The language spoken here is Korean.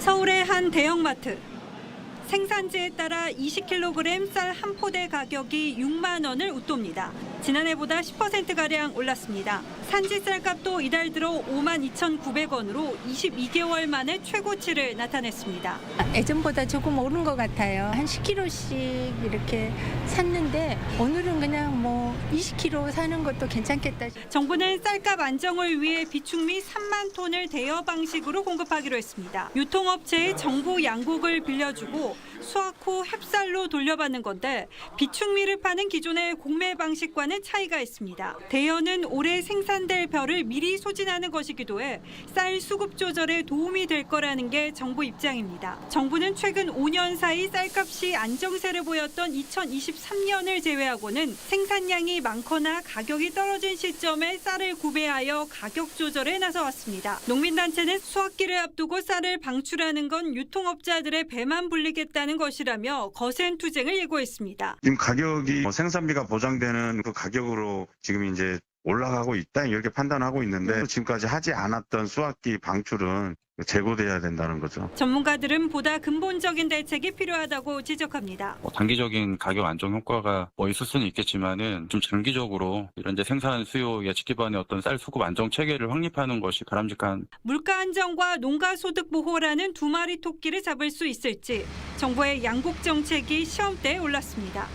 서울의 한 대형마트. 생산지에 따라 20kg 쌀 한 포대 가격이 6만 원을 웃돕니다. 지난해보다 10%가량 올랐습니다. 산지 쌀값도 이달 들어 5만 2,900원으로 22개월 만에 최고치를 나타냈습니다. 예전보다 조금 오른 것 같아요. 한 10kg씩 이렇게 샀는데 오늘은 그냥 뭐 20kg 사는 것도 괜찮겠다. 정부는 쌀값 안정을 위해 비축미 3만 톤을 대여 방식으로 공급하기로 했습니다. 유통업체에 정부 양곡을 빌려주고 수확 후 햅쌀로 돌려받는 건데 비축미를 파는 기존의 공매 방식과는 차이가 있습니다. 대여는 올해 생산될 벼를 미리 소진하는 것이기도 해 쌀 수급 조절에 도움이 될 거라는 게 정부 입장입니다. 정부는 최근 5년 사이 쌀값이 안정세를 보였던 2023년을 제외하고는 생산량이 많거나 가격이 떨어진 시점에 쌀을 구매하여 가격 조절에 나서왔습니다. 농민단체는 수확기를 앞두고 쌀을 방출하는 건 유통업자들의 배만 불리겠다 는 것이라며 거센 투쟁을 예고했습니다. 지금 가격이 뭐 생산비가 보장되는 그 가격으로 지금 이제 올라가고 있다 이렇게 판단하고 있는데 지금까지 하지 않았던 수확기 방출은 재고돼야 된다는 거죠. 전문가들은 보다 근본적인 대책이 필요하다고 지적합니다. 뭐 단기적인 가격 안정 효과가 뭐 있을 수는 있겠지만은 좀 장기적으로 이런 이제 생산 수요 예측 기반의 어떤 쌀 수급 안정 체계를 확립하는 것이 바람직한 물가 안정과 농가 소득 보호라는 두 마리 토끼를 잡을 수 있을지 정부의 양국 정책이 시험대에 올랐습니다.